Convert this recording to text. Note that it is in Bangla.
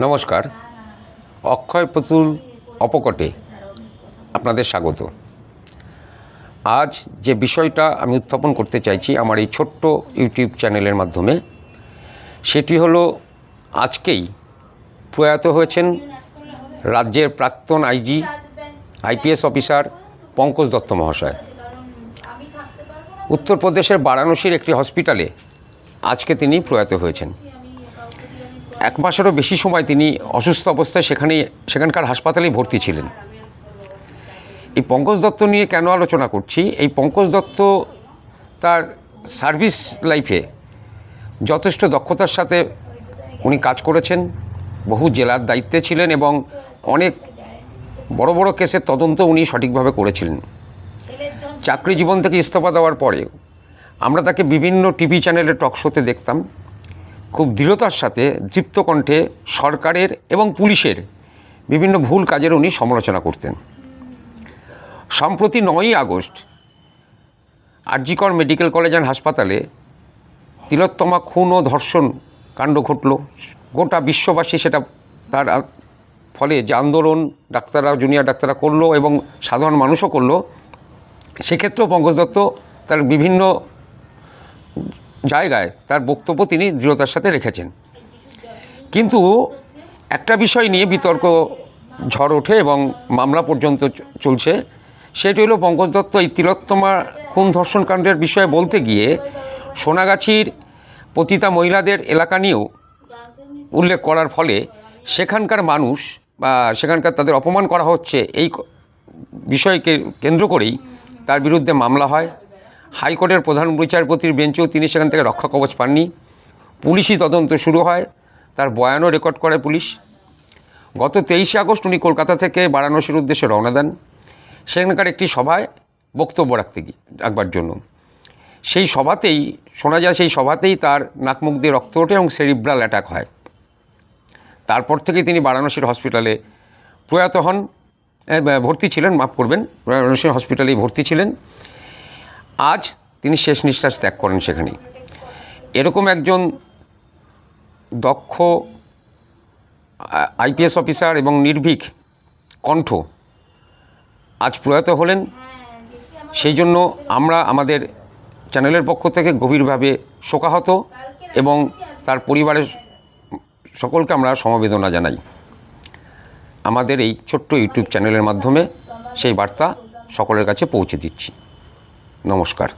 নমস্কার। অক্ষয় পুতুল অপকটে আপনাদের স্বাগত। আজ যে বিষয়টা আমি উত্থাপন করতে চাইছি আমার এই ছোট্ট ইউটিউব চ্যানেলের মাধ্যমে, সেটি হলো আজকেই প্রয়াত হয়েছেন রাজ্যের প্রাক্তন IG, IPS officer Pankaj Dutta মহাশয়। উত্তরপ্রদেশের বারাণসীর একটি হসপিটালে আজকে তিনি প্রয়াত হয়েছেন। এক মাসেরও বেশি সময় তিনি অসুস্থ অবস্থায় সেখানে সেখানকার হাসপাতালেই ভর্তি ছিলেন। এই পঙ্কজ দত্ত নিয়ে কেন আলোচনা করছি? এই পঙ্কজ দত্ত তার সার্ভিস লাইফে যথেষ্ট দক্ষতার সাথে উনি কাজ করেছেন, বহু জেলার দায়িত্বে ছিলেন এবং অনেক বড় বড় কেসের তদন্ত উনি সঠিকভাবে করেছিলেন। চাকরি জীবন থেকে ইস্তফা দেওয়ার পরে আমরা তাকে বিভিন্ন টিভি চ্যানেলে টক শোতে দেখতাম। খুব দৃঢ়তার সাথে দৃপ্ত কণ্ঠে সরকারের এবং পুলিশের বিভিন্ন ভুল কাজের উনি সমালোচনা করতেন। সম্প্রতি নয়ই August RG Kar medical college and হাসপাতালে তিলোত্তমা খুন ও ধর্ষণ কাণ্ড ঘটল। গোটা বিশ্ববাসী সেটা তার ফলে যে আন্দোলন ডাক্তাররা জুনিয়র ডাক্তাররা করল এবং সাধারণ মানুষও করল। সেক্ষেত্রেও পঙ্কজ দত্ত তার বিভিন্ন জায়গায় তার বক্তব্য তিনি দৃঢ়তার সাথে রেখেছেন। কিন্তু একটা বিষয় নিয়ে বিতর্ক, ঝড় ওঠে এবং মামলা পর্যন্ত চলছে। সেটি হলো পঙ্কজ দত্ত এই তিলোত্তমা খুন ধর্ষণ কাণ্ডের বিষয়ে বলতে গিয়ে সোনাগাছির পতিতা মহিলাদের এলাকা নিয়েও উল্লেখ করার ফলে সেখানকার মানুষ বা সেখানকার তাদের অপমান করা হচ্ছে এই বিষয়কে কেন্দ্র করেই তার বিরুদ্ধে মামলা হয়। হাইকোর্টের প্রধান বিচারপতির বেঞ্চেও তিনি সেখান থেকে রক্ষা কবচ পাননি। পুলিশি তদন্ত শুরু হয়, তার বয়ানও রেকর্ড করে পুলিশ। গত তেইশে আগস্ট উনি কলকাতা থেকে বারাণসীর উদ্দেশ্যে রওনা দেন। সেখানকার একটি সভায় বক্তব্য রাখতে গিয়ে, রাখবার জন্য। সেই সভাতেই, শোনা যায় সেই সভাতেই তার নাক মুখ দিয়ে রক্ত ওঠে এবং সেরিব্রাল অ্যাটাক হয়। তারপর থেকে তিনি বারাণসীর হসপিটালে প্রয়াত হন। ভর্তি ছিলেন, মাফ করবেন বারাণসীর হসপিটালেই ভর্তি ছিলেন। আজ তিনি শেষ নিঃশ্বাস ত্যাগ করেন সেখানেই। এরকম একজন দক্ষ আইপিএস অফিসার এবং নির্ভীক কণ্ঠ আজ প্রয়াত হলেন। সেই জন্য আমরা আমাদের চ্যানেলের পক্ষ থেকে গভীরভাবে শোকাহত এবং তার পরিবারের সকলকে আমরা সমবেদনা জানাই। আমাদের এই ছোট্ট ইউটিউব চ্যানেলের মাধ্যমে সেই বার্তা সকলের কাছে পৌঁছে দিচ্ছি। নমস্কার